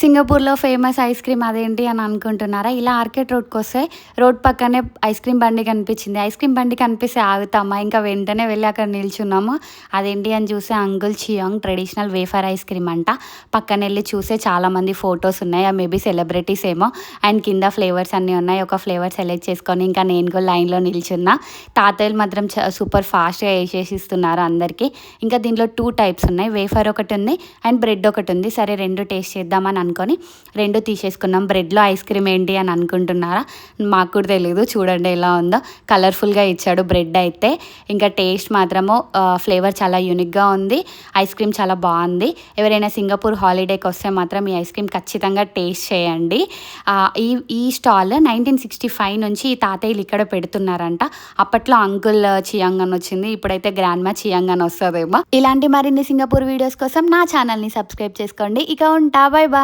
సింగపూర్లో famous ice cream అదేంటి అని అనుకుంటున్నారా? ఇలా ఆర్కెట్ రోడ్కి వస్తే రోడ్ పక్కనే ఐస్ క్రీమ్ బండి కనిపించింది. ఐస్ క్రీమ్ బండి కనిపిస్తే ఆగుతామా? ఇంకా వెంటనే వెళ్ళి అక్కడ నిల్చున్నాము. అదేంటి అని చూసే uncle Chiang traditional wafer ice cream అంట. పక్కన వెళ్ళి చూసే చాలామంది ఫొటోస్ ఉన్నాయి. మేబీ సెలబ్రిటీస్ ఏమో. అండ్ కింద ఫ్లేవర్స్ అన్నీ ఉన్నాయి. ఒక ఫ్లేవర్ సెలెక్ట్ చేసుకొని ఇంకా నేను కూడా లైన్లో నిల్చున్నా. తాతయ్యలు మాత్రం సూపర్ ఫాస్ట్గా వేసేసి ఇస్తున్నారు అందరికీ. ఇంకా దీంట్లో టూ టైప్స్ ఉన్నాయి. వేఫర్ ఒకటి ఉంది అండ్ బ్రెడ్ ఒకటి ఉంది. సరే రెండు టేస్ట్ చేద్దామని అనుకొని రెండు తీసేసుకున్నాం. బ్రెడ్లో ఐస్ క్రీమ్ ఏంటి అని అనుకుంటున్నారా? మాకు కూడా తెలియదు చూడండి ఎలా ఉందో. కలర్ఫుల్గా ఇచ్చాడు బ్రెడ్ అయితే. ఇంకా టేస్ట్ మాత్రము ఫ్లేవర్ చాలా యూనిక్గా ఉంది. ఐస్ క్రీమ్ చాలా బాగుంది. ఎవరైనా సింగపూర్ హాలిడేకి వస్తే మాత్రం ఈ ఐస్ క్రీమ్ ఖచ్చితంగా టేస్ట్ చేయండి. ఈ ఈ స్టాల్ నైన్టీన్ సిక్స్టీ ఫైవ్ నుంచి ఈ తాతయ్యలు ఇక్కడ పెడుతున్నారంట. అప్పట్లో అంకుల్ చియాంగ్ అని వచ్చింది. ఇప్పుడైతే గ్రాండ్ మా చియాంగ్ అని వస్తుందేమో. ఇలాంటి మరిన్ని సింగపూర్ వీడియోస్ కోసం నా ఛానల్ని సబ్స్క్రైబ్ చేసుకోండి. ఇక ఉంటా. Bye bye